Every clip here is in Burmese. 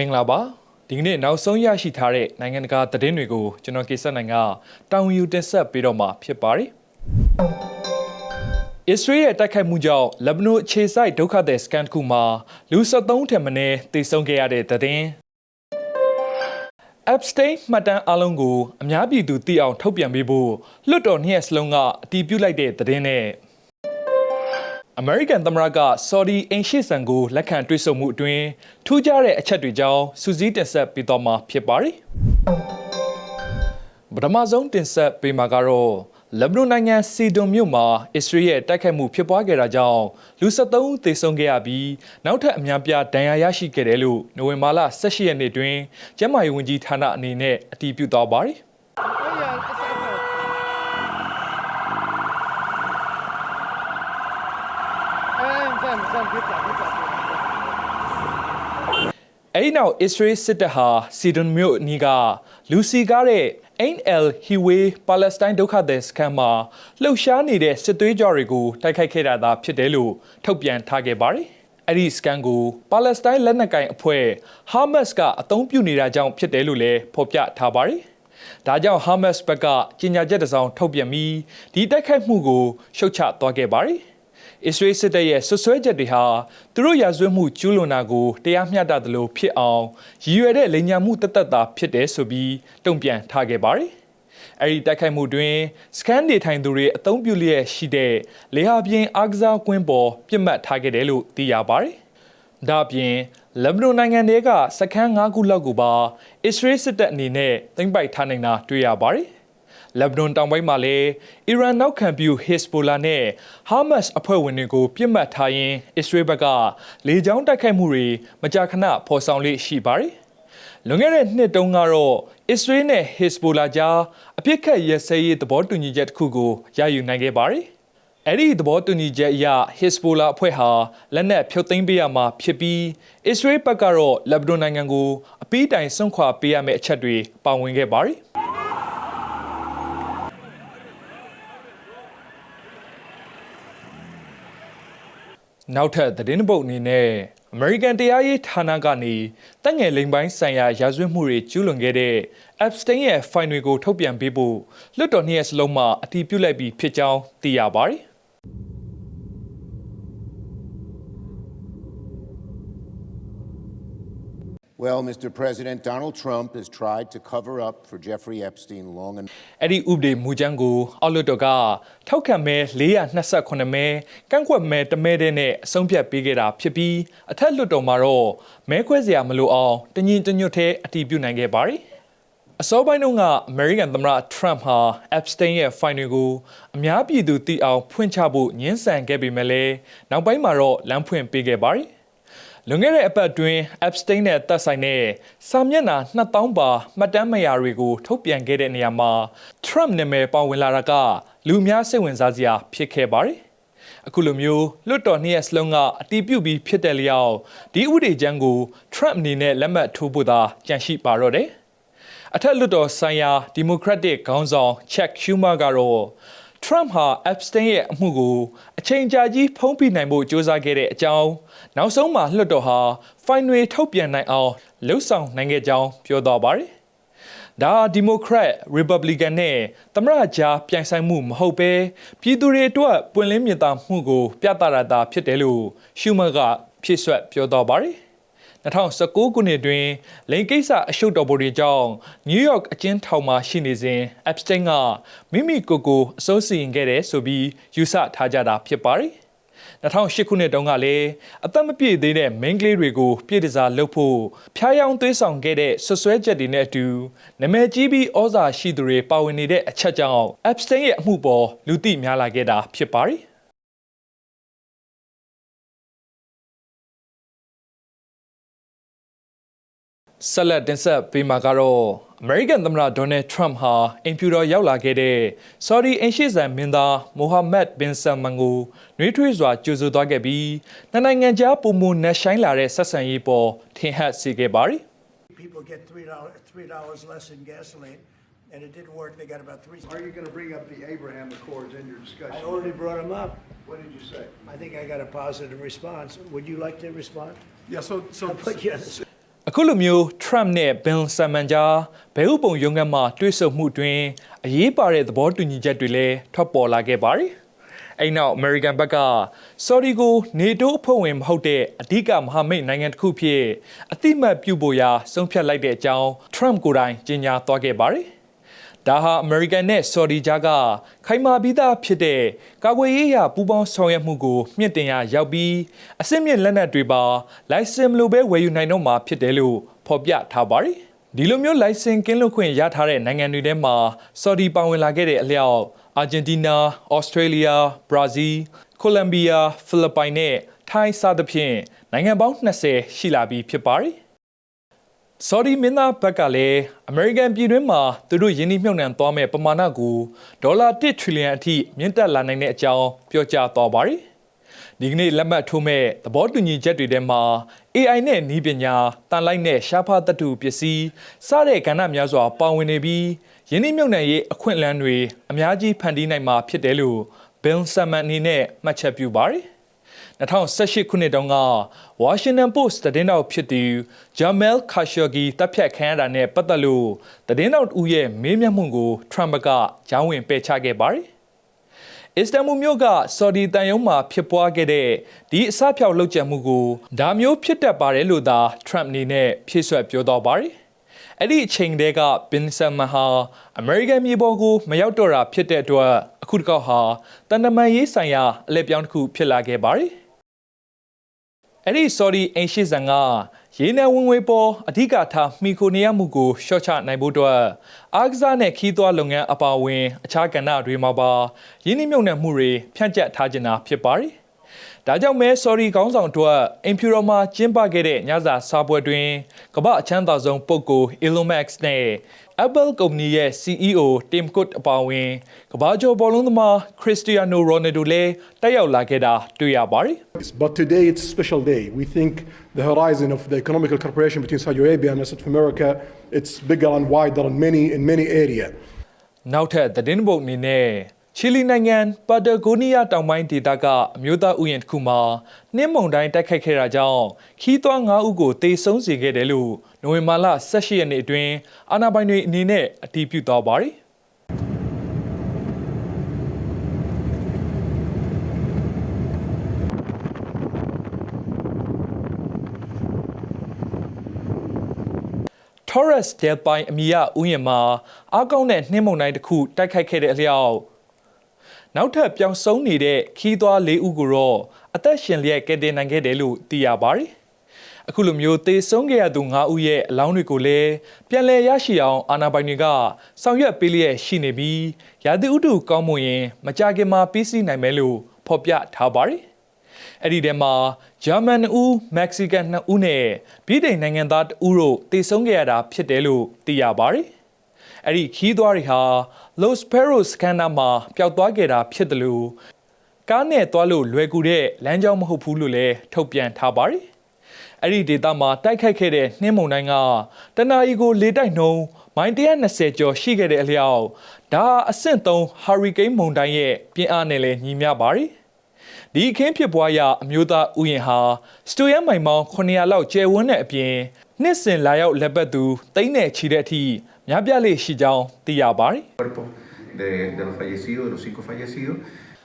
မင်္ဂလာပါဒီကနေ့နောက်ဆုံးရရှိထားတဲ့နိုင်ငံတကာသတင်းတွေကိုကျွန်တော်ကိစ္စနိုင်ကတောင်ယူတင်ဆက်ပေးတော့မှာဖြစ်ပါတယ်အစ္စရေးရဲ့တိုက်ခိုက်မှုကြောင့်လက်ဘနွန်အခြေစိုက်ဒုက္ခသည်စကန်တစ်ခုမှာလူ73ထက်မနည်းသေဆုံးခဲ့ရတဲ့သတင်း Epstein မှတ်တမ်းအလုံးကိုအများပြည်သူသိအောင်ထုတ်ပြန်ပေးဖို့လွှတ်တော်နှစ်ရက်စလုံးကအတည်ပြုလိုက်တဲ့သတင်းနဲ့ အမေရိကန်သမ္မတကဆော်ဒီအင်ရှီဆန်ကိုလက်ခံတွေ့ဆုံမှုအတွင်းထူးခြားတဲ့အချက်တွေကြောင့်စူးစီးတင်ဆက်ပေးသွားမှာဖြစ်ပါတယ်။ပထမဆုံးတင်ဆက်ပေးမှာကတော့လက်ဘနွန်နိုင်ငံစီဒွန်မြို့မှာအစ္စရေးရဲ့တိုက်ခိုက်မှုဖြစ်ပွားခဲ့တာကြောင့်လူ73ဦးသေဆုံးခဲ့ရပြီးနောက်ထပ်အများပြားဒဏ်ရာရရှိခဲ့တယ်လို့နိုဝင်ဘာလ18ရက်နေ့တွင်ကျန်းမာရေးဝန်ကြီးဌာနအနေနဲ့အတည်ပြုသွားပါတယ်။ အဲ့ဒီနောက်အစ္စရေးစစ်တပ်ဟာစီဒွန်မြို့အနီးကလူစီကားတဲ့ Ain el Hiwe ပါလက်စတိုင်းဒုက္ခသည်စခန်းမှာလှုပ်ရှားနေတဲ့စစ်သွေးကြွတွေကိုတိုက်ခိုက်ခဲ့တာသာဖြစ်တယ်လို့ထုတ်ပြန်ထားခဲ့ပါတယ်။အဲ့ဒီစကန်ကိုပါလက်စတိုင်းလက်နက်ကိုင်အဖွဲ့ဟာမတ်စ်ကအသုံးပြုနေတာကြောင့်ဖြစ်တယ်လို့လည်းဖော်ပြထားပါတယ်။ဒါကြောင့်ဟာမတ်စ်ဘက်ကကြေညာချက်တစ်စောင်ထုတ်ပြန်ပြီးဒီတိုက်ခိုက်မှုကိုရှုတ်ချသွားခဲ့ပါတယ်။ အစ္စရေးစစ်တပ်ရဲ့ဆွဆွဲချက်တွေဟာသူတို့ရာဇဝတ်မှုကျူးလွန်တာကိုတရားမျှတသလိုဖြစ်အောင်ရည်ရွယ်တဲ့လိမ်ညာမှုတသက်တာဖြစ်တယ်ဆိုပြီးတုံ့ပြန်ထားခဲ့ပါတယ်။အဲဒီတိုက်ခိုက်မှုတွင်စကန်နေထိုင်သူတွေအသုံးပြုလျက်ရှိတဲ့လေဟာပြင်းအားကစားကွင်းပေါ်ပြစ်မှတ်ထားခဲ့တယ်လို့သိရပါတယ်။ဒါ့အပြင်လက်ဘနွန်နိုင်ငံတွေကစခန်း၅ခုလောက်ကိုပါအစ္စရေးစစ်တပ်အနေနဲ့သိမ်းပိုက်ထားနိုင်တာတွေ့ရပါတယ်။ လက်ဘနွန်တောင်ပိုင်းမှာလည်းအီရန်နောက်ခံပြုဟစ်စပိုလာနဲ့ဟာမတ်စ်အဖွဲ့ဝင်တွေကိုပြစ်မှတ်ထားရင်းအစ္စရေးဘက်ကလေကြောင်းတိုက်ခိုက်မှုတွေမကြာခဏဖော်ဆောင်လေးရှိပါတယ်။လွန်ခဲ့တဲ့နှစ်တုန်းကတော့အစ္စရေးနဲ့ဟစ်စပိုလာကြားအပြစ်ခတ်ရစဲရေးသဘောတူညီချက်တစ်ခုကိုရယူနိုင်ခဲ့ပါတယ်။အဲ့ဒီသဘောတူညီချက်အရဟစ်စပိုလာအဖွဲ့ဟာလက်နက်ဖြုတ်သိမ်းပေးရမှာဖြစ်ပြီးအစ္စရေးဘက်ကတော့လက်ဘနွန်နိုင်ငံကိုအပိတိုင်စွန့်ခွာပေးရမယ့်အချက်တွေပါဝင်ခဲ့ပါတယ်။။ နောက်ထပ်သတင်းပုတ်အနေနဲ့အမေရိကန်တရားရေးဌာနကနေတက်ငယ်လိမ်ပိုင်းဆိုင်ရာရာဇဝတ်မှုတွေကျူးလွန်ခဲ့တဲ့ Epstein ရဲ့ file တွေကိုထုတ်ပြန်ပေးဖို့လွှတ်တော်နှစ်ရက်စလုံးမှာအတည်ပြုလိုက်ပြီးဖြစ်ကြောင်းသိရပါတယ်။ Well, Mr. President, Donald Trump has tried to cover up for Jeffrey Epstein long enough. အဲ့ဒီဥပဒေမူကြမ်းကိုအောက်လွှတ်တော်ကထောက်ခံမဲ428မဲကန့်ကွက်မဲ1မဲတဲ့နဲ့အဆုံးဖြတ်ပေးခဲ့တာဖြစ်ပြီးအထက်လွှတ်တော်မှာတော့မဲခွဲစရာမလိုအောင်တညီတညွတ်သေးအတည်ပြုနိုင်ခဲ့ပါတယ်အစောပိုင်းတုန်းကအမေရိကန်သမ္မတထရမ့်ဟာ Epstein ရဲ့ file တွေကိုအများပြည်သူသိအောင်ဖွင့်ချဖို့ညှင်းဆန်ခဲ့ပေမဲ့လည်းနောက်ပိုင်းမှာတော့လမ်းဖွင့်ပေးခဲ့ပါတယ် လွန်ခဲ့တဲ့အပတ်အတွင်း Epstein နဲ့သက်ဆိုင်တဲ့စာမျက်နှာ2000ပါမှတ်တမ်းမယာတွေကိုထုတ်ပြန်ခဲ့တဲ့နေရာမှာ Trump နာမည်ပါဝင်လာတာကလူများစိတ်ဝင်စားစရာဖြစ်ခဲ့ပါတယ်။အခုလိုမျိုးလွတ်တော်နှစ်ရက်စလုံးကအတီးပြုတ်ပြီးဖြစ်တဲ့လျောက်ဒီဥဒေချမ်းကို Trump အနေနဲ့လက်မှတ်ထိုးဖို့သာကြံရှိပါတော့တယ်။အထက်လွတ်တော်ဆိုင်ရာ Democratic ခေါင်းဆောင် Chuck Schumer ကတော့ Trump ဟာ Epstein ရဲ့အမှုကိုအချိန်ကြာကြီးဖုံးပြနိုင်ဖို့ကြိုးစားခဲ့တဲ့အကြောင်းနောက်ဆုံးမှာလွှတ်တော်ဟာ fine တွေထုတ်ပြန်နိုင်အောင်လှုပ်ဆောင်နိုင်ခဲ့ကြောင်းပြောသွားပါတယ်။ဒါဒီမိုကရက် Republican နဲ့သမရကြားပြိုင်ဆိုင်မှုမဟုတ်ဘဲပြည်သူတွေအတွက်ပွင့်လင်းမြင်သာမှုကို ပြသရတာဖြစ်တယ်လို့ရှူမာကဖြည့်ဆွတ်ပြောသွားပါတယ်။ 2019ခုနှစ်တွင်လိင်ကိစ္စအရှုပ်တော်ပုံတွေကြောင့်နယူးယောက်အကျဉ်းထောင်မှာရှိနေစဉ် Epstein ကမိမိကိုယ်ကိုအစိုးစီရင်ခဲ့တယ်ဆိုပြီးယူဆထားကြတာဖြစ်ပါတယ်။2008ခုနှစ်တုန်းကလည်းအသက်မပြည့်သေးတဲ့ main ကလေးတွေကိုပြည်တစားလုပ်ဖို့ဖျားယောင်းသွေးဆောင်ခဲ့တဲ့ဆွဆွဲချက်တွေနဲ့အတူနာမည်ကြီးပြီးဩဇာရှိသူတွေပါဝင်နေတဲ့အချက်ကြောင့် Epstein ရဲ့အမှုပေါ်လူသိများလာခဲ့တာဖြစ်ပါတယ်။ ဆက်လက်တင်ဆက်ပေးမှာကတော့အမေရိကန်သမ္မတဒေါ်နယ်ထရမ့်ဟာအင်ဖြူတော်ရောက်လာခဲ့တဲ့ဆော်ဒီအင်ရှေ့ဆန်မင်းသားမိုဟာမက်ဘင်ဆလ်မန်ကိုနှွေးထွေးစွာကြိုဆိုသွားခဲ့ပြီးနှစ်နိုင်ငံကြားပုံမနက်ရှိုင်းလာတဲ့ဆက်ဆံရေးပေါ်ထင်ဟပ်စေခဲ့ပါရီ people get three dollars three dollars less in gasoline, and it didn't work. They got about three. Are you going to bring up the Abraham Accords in your I discussion? already brought them up. What did you say? I think I got a positive response. Would you like to respond? Yeah, so, so, But yes, အခုလိုမျိုး Trump နဲ့ Bill Salmon ကြားဘဲဥပုံရုံးခန်းမှာတွေ့ဆုံမှုတွင်အရေးပါတဲ့သဘောတူညီချက်တွေလည်းထွက်ပေါ်လာခဲ့ပါတယ်။အဲ့နောက် American ဘက်က Saudi ကို NATO အဖွဲ့ဝင်မဟုတ်တဲ့အဓိကမဟာမိတ်နိုင်ငံတစ်ခုဖြစ်အတိမတ်ပြုဖို့ရာဆုံးဖြတ်လိုက်တဲ့အကြောင်း Trump ကိုယ်တိုင်ကြေညာသွားခဲ့ပါတယ်။ ဒါဟာအမေရိကန်နဲ့ဆော်ဒီကြားကခိုင်မာပြီးသားဖြစ်တဲ့ကာကွယ်ရေးရာပူးပေါင်းဆောင်ရွက်မှုကိုမြင့်တင်ရရောက်ပြီးအစစ်မြင့်လက်နက်တွေပါ လိုင်စင်မလိုပဲဝယ်ယူနိုင်တော့မှာဖြစ်တယ်လို့ဖော်ပြထားပါတယ်။ဒီလိုမျိုးလိုင်စင်ကင်းလွတ်ခွင့်ရထားတဲ့နိုင်ငံတွေထဲမှာဆော်ဒီပါဝင်လာခဲ့တဲ့အလျောက်အာဂျင်တီးနား၊ဩစတြေးလျ၊ဘရာဇီး၊ကိုလံဘီယာ၊ဖိလစ်ပိုင်နဲ့ထိုင်းစသဖြင့်နိုင်ငံပေါင်း20ရှိလာပြီးဖြစ်ပါတယ်။ ဆော်ဒီမင်းသားဘက်ကလည်းအမေရိကန်ပြည်တွင်းမှာသူတို့ယင်းနှိမ့်မြုပ်နှံသွားမဲ့ပမာဏကိုဒေါ်လာ1ထရီလီယံအထိမြင့်တက်လာနိုင်တဲ့အကြောင်းပြောကြားသွားပါတယ်။ဒီကနေ့လက်မှတ်ထိုးမဲ့သဘောတူညီချက်တွေထဲမှာ AI နဲ့နည်းပညာ၊တန်လိုက်နဲ့ရှားဖားသတ္တုပစ္စည်းစတဲ့ကဏ္ဍများစွာပါဝင်နေပြီးယင်းနှိမ့်မြုပ်နှံရေးအခွင့်အလမ်းတွေအများကြီးဖန်တီးနိုင်မှာဖြစ်တယ်လို့ Bill Salmon အနေနဲ့မှတ်ချက်ပြုပါတယ်။ 2018ခုနှစ်တုန်းက Washington Post သတင်းတောက်ဖြစ်သူ Jamal Khashoggi တပ်ဖြတ်ခံရတာနဲ့ပတ်သက်လို့သတင်းတောက်ဦးရဲ့မေးမြန်းမှုကို Trump ကကြောင်းဝင်ပယ်ချခဲ့ပါတယ်။အစ္စတန်ဘူလ်မြို့ကဆော်ဒီတန်ယုံမှာဖြစ်ပွားခဲ့တဲ့ဒီအစဖြောက်လုပ်ကြံမှုကိုဒါမျိုးဖြစ်တတ်ပါတယ်လို့သာ Trump အနေနဲ့ဖြည့်ဆွတ်ပြောသွားပါတယ်။အဲ့ဒီအချိန်တည်းက Bin Salman ဟာအမေရိကန်မြေပေါ်ကိုမရောက်တော့တာဖြစ်တဲ့အတွက်အခုတစ်ခေါက်ဟာတန်တမန်ရေးဆိုင်ရာအလဲပြောင်းတစ်ခုဖြစ်လာခဲ့ပါတယ်။ အဲ့ဒီ sorry အင်ရှိဇန်ကရေနံဝင်ငွေပေါ်အဓိကထားမိခိုနေရမှုကိုရှော့ချနိုင်ဖို့အတွက်အားကစားနဲ့ခီးသွွားလုပ်ငန်းအပါအဝင် အခြားကဏ္ဍတွေမှာပါရင်းနှီးမြှုပ်နှံမှုတွေဖြန့်ကျက်ထားခြင်းတာဖြစ်ပါတယ်။ ဒါကြောင့်မဲ sorry ခေါင်းဆောင်တို့အင်ဖြူတော်မှာကျင်းပခဲ့တဲ့ညစာစားပွဲတွင်ကမ္ဘာအချမ်းသာဆုံးပုဂ္ဂိုလ် Elon Musk နဲ့ Apple ကုမ္ပဏီရဲ့ CEO Tim Cook အပါအဝင်ကမ္ဘာကျော်ဘောလုံးသမား Cristiano Ronaldo လည်းတက်ရောက်လာခဲ့တာတွေ့ရပါတယ်။ But today it's a special day. We think the horizon of the economical cooperation between Saudi Arabia and South America it's bigger and wider in many in many areas. နောက်ထပ်သတင်းပုတ်အနေနဲ့ ချီလီနိုင်ငံပါတာဂိုနီးယားတောင်ပိုင်းဒေသကအမျိုးသားဥယျာဉ်တစ်ခုမှာနှင်းမုန်တိုင်းတိုက်ခတ်ခဲ့တာကြောင့်ခီးသွွား9ဦးကိုတေဆုံးစေခဲ့တယ်လို့နိုဝင်ဘာလ18ရက်နေ့အတွင်းအာဏာပိုင်တွေအနေနဲ့အတည်ပြုသွားပါတယ်။ Torres del Paine အမည်ရဥယျာဉ်မှာအားကောင်းတဲ့နှင်းမုန်တိုင်းတစ်ခုတိုက်ခိုက်ခဲ့တဲ့အလျောက် နောက်ထပ်ပြောင်းဆုံးနေတဲ့ခီးသွွား၄ဦးကိုတော့အသက်ရှင်လျက်ကယ်တင်နိုင်ခဲ့တယ်လို့သိရပါတယ်။အခုလိုမျိုးသေဆုံးခဲ့ရသူ၅ဦးရဲ့အလောင်းတွေကိုလည်းပြန်လည်ရရှိအောင်အာဏာပိုင်တွေကဆောင်ရွက်ပေးလျက်ရှိနေပြီးရာသီဥတုကောင်းမွန်ရင်မကြခင်မှာပြီးစီးနိုင်မယ်လို့ဖော်ပြထားပါတယ်။အဲ့ဒီထဲမှာဂျာမန်2ဦးမက္ကဆီကန်2ဦးနဲ့ဗြိတိန်နိုင်ငံသား2ဦးတို့တည်ဆုံခဲ့ရတာဖြစ်တယ်လို့သိရပါတယ်။ အဲ့ဒီခီးသွားတွေဟာ Los Perros စကန်နာမှာပျောက်သွားခဲ့တာဖြစ်တယ်လို့ကားနဲ့သွားလို့လွယ်ကူတဲ့လမ်းကြောင်းမဟုတ်ဘူးလို့လည်းထုတ်ပြန်ထားပါတယ်။အဲ့ဒီဒေသမှာတိုက်ခိုက်ခဲ့တဲ့နှင်းမုန်တိုင်းကတနအီကိုလေတိုက်နှုန်းမိုင်120ကျော်ရှိခဲ့တဲ့အလျောက်ဒါဟာအဆင့်3ဟာရီကိန်းမုန်တိုင်းရဲ့ပြင်းအားနဲ့လည်းညီမျှပါတယ်။ဒီအခင်းဖြစ်ပွားရာအမျိုးသားဥယျာဉ်ဟာစတိုယန်မိုင်မောင်း900လောက်ကျယ်ဝန်းတဲ့အပြင်နှစ်စဉ်လာရောက်လက်ပတ်သူတိမ့်နဲ့ချီတဲ့အထိ များပြားလေးရှိကြောင်းသိရပါတယ် cuerpos de, de los fallecidos, de los cinco fallecidos.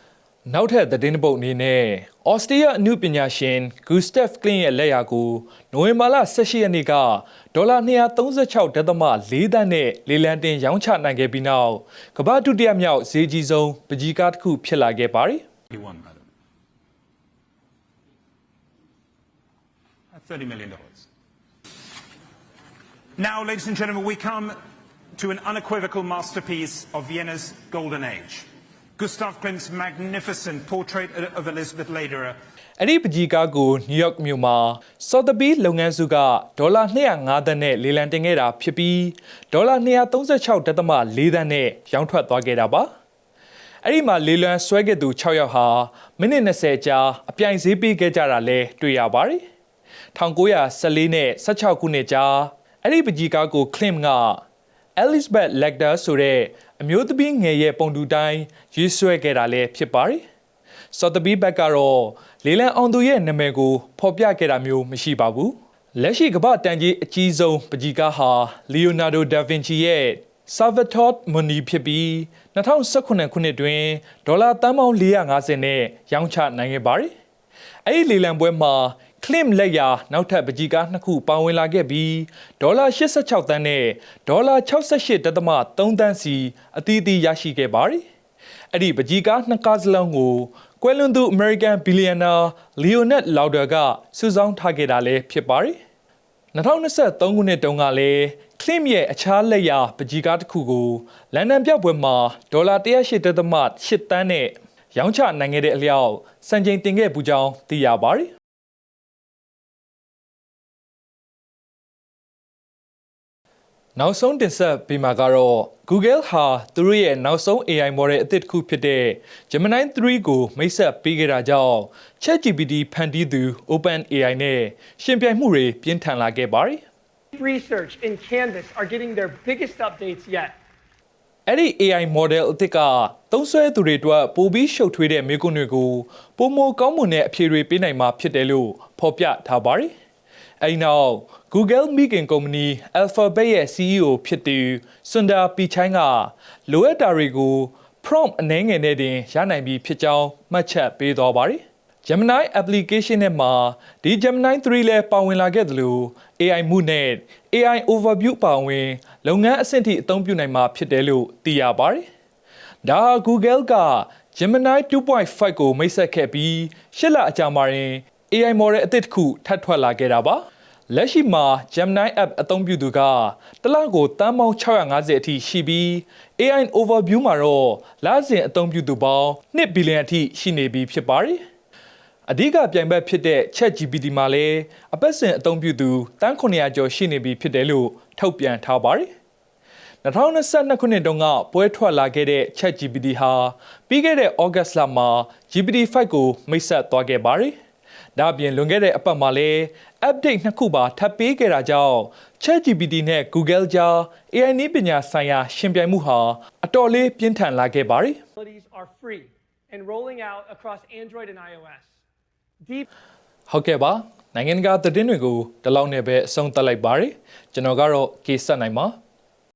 ။နောက်ထပ်သတင်းတစ်ပုဒ်အနေနဲ့ဩစတြေးလျအမှုပညာရှင်ဂူစတက်ကလင်းရဲ့လက်ရာကိုနိုဝင်ဘာလ18ရက်နေ့ကဒေါ်လာ236.4သန်းနဲ့လေလံတင်ရောင်းချနိုင်ခဲ့ပြီးနောက်ကမ္ဘာဒုတိယမြောက်ဈေးကြီးဆုံးပကြီးကားတစ်ခုဖြစ်လာခဲ့ပါတယ်။ You won, madam. At $30 million. Now, ladies and gentlemen, we come to an unequivocal masterpiece of Vienna's golden age. Gustav Klimt's magnificent portrait of Elizabeth Lederer အဲ့ဒီပကြီးကားကိုနယူးယောက်မြို့မှာစော်သပီးလုပ်ငန်းစုကဒေါ်လာ205သန်းနဲ့လေလံတင်ခဲ့တာဖြစ်ပြီးဒေါ်လာ236.4သန်းနဲ့ရောင်းထွက်သွားခဲ့တာပါအဲ့ဒီမှာလေလံဆွဲခဲ့သူ6ယောက်ဟာမိနစ်20ကြာအပြိုင်ဈေးပေးခဲ့ကြတာလဲတွေ့ရပါတယ်1914နဲ့16ခုနှစ်ကြာအဲ့ဒီပကြီးကားကို Klim က Elizabeth Lecter ဆိုတဲ့အမျိုးသမီးငယ်ရဲ့ပုံတူတိုင်းရေးဆွဲခဲ့တာလည်းဖြစ်ပါတယ်။စော်တပီးဘက်ကတော့လေလံအောင်သူရဲ့နာမည်ကိုဖော်ပြခဲ့တာမျိုးမရှိပါဘူး။လက်ရှိကမ္ဘာတန်ကြီးအကြီးဆုံးပကြီးကားဟာလီယိုနာဒိုဒါဗင်ချီရဲ့ Salvatore Mundi ဖြစ်ပြီး2018ခုနှစ်တွင်ဒေါ်လာတန်ပေါင်း450နဲ့ရောင်းချနိုင်ခဲ့ပါတယ်။အဲ့ဒီလေလံပွဲမှာ Klim လက်ရာနောက်ထပ်ပကြီးကားနှစ်ခုပါဝင်လာခဲ့ပြီးဒေါ်လာ86သန်းနဲ့ဒေါ်လာ68.3သန်းစီအသီးသီးရရှိခဲ့ပါတယ်။အဲ့ဒီပကြီးကားနှစ်ကားစလုံးကိုကွယ်လွန်သူ American billionaire Leonard Lauder ကစုဆောင်းထားခဲ့တာလည်းဖြစ်ပါတယ်။2023ခုနှစ်တုန်းကလည်းကလင်ရဲ့အခြားလက်ရာပကြီးကားတစ်ခုကိုလန်ဒန်ပြပွဲမှာဒေါ်လာ108.8တန်းနဲ့ရောင်းချနိုင်ခဲ့တဲ့အလျောက်စံချိန်တင်ခဲ့ပူကြောင်းသိရပါတယ်။ နောက်ဆုံးတင်ဆက်ပေးမှာကတော့ Google ဟာသူတို့ရဲ့နောက်ဆုံး AI model အသစ်တစ်ခုဖြစ်တဲ့ Gemini 3ကိုမိတ်ဆက်ပေးခဲ့တာကြောင့် ChatGPT ဖန်တီးသူ OpenAI နဲ့ရှင်ပြိုင်မှုတွေပြင်းထန်လာခဲ့ပါတယ်။ Research and Canvas are getting their biggest updates yet. အဲ့ဒီ AI model အသစ်ကသုံးစွဲသူတွေအတွက်ပိုပြီးရှုပ်ထွေးတဲ့မေးခွန်းတွေကိုပုံမကောင်းမွန်တဲ့အဖြေတွေပေးနိုင်မှာဖြစ်တယ်လို့ဖော်ပြထားပါတယ်။အဲဒီနောက် Google မိခင်ကုမ္ပဏီ Alphabet ရဲ့ CEO ဖြစ်သူ Sundar Pichai ကလိုအပ်တာတွေကို prompt အနည်းငယ်နဲ့တင်ရနိုင်ပြီဖြစ်ကြောင်းမှတ်ချက်ပေးသွားပါတယ်။ Gemini application နဲ့မှာဒီ Gemini 3လဲပါဝင်လာခဲ့သလို AI မှုနဲ့ AI overview ပါဝင်လုပ်ငန်းအဆင့်ထိအသုံးပြုနိုင်မှာဖြစ်တယ်လို့သိရပါတယ်။ဒါဟာ Google က Gemini 2.5ကိုမိတ်ဆက်ခဲ့ပြီးရှစ်လအကြာမှာရင် AI model အသစ်တစ်ခုထပ်ထွက်လာခဲ့တာပါ။ လက်ရှိမှာ Gemini app အသုံးပြုသူကတစ်လကိုတန်းပေါင်း650အထိရှိပြီး AI overview မှာတော့လစဉ်အသုံးပြုသူပေါင်း1ဘီလီယံအထိရှိနေပြီဖြစ်ပါတယ်။အဓိကပြိုင်ဘက်ဖြစ်တဲ့ ChatGPT မှာလည်းအပတ်စဉ်အသုံးပြုသူတန်း900ကျော်ရှိနေပြီဖြစ်တယ်လို့ထုတ်ပြန်ထားပါတယ်။2022ခုနှစ်တုန်းကပွဲထွက်လာခဲ့တဲ့ ChatGPT ဟာပြီးခဲ့တဲ့ August လမှာ GPT-5 ကိုမိတ်ဆက်သွားခဲ့ပါတယ်။ ဒါ့အပြင်လွန်ခဲ့တဲ့အပတ်မှာလည်း update နှစ်ခုပါထပ်ပေးခဲ့တာကြောင့် ChatGPT နဲ့ Google ကြား AI နည်းပညာဆိုင်ရာရှင်ပြိုင်မှုဟာအတော်လေးပြင်းထန်လာခဲ့ပါတယ်။ Abilities are free and rolling out across Android and iOS. Deep ဟုတ်ကဲ့ပါနိုင်ငံတကာသတင်းတွေကိုဒီလောက်နဲ့ပဲအဆုံးသတ်လိုက်ပါတယ်ကျွန်တော်ကတော့ကေဆက်နိုင်ပါ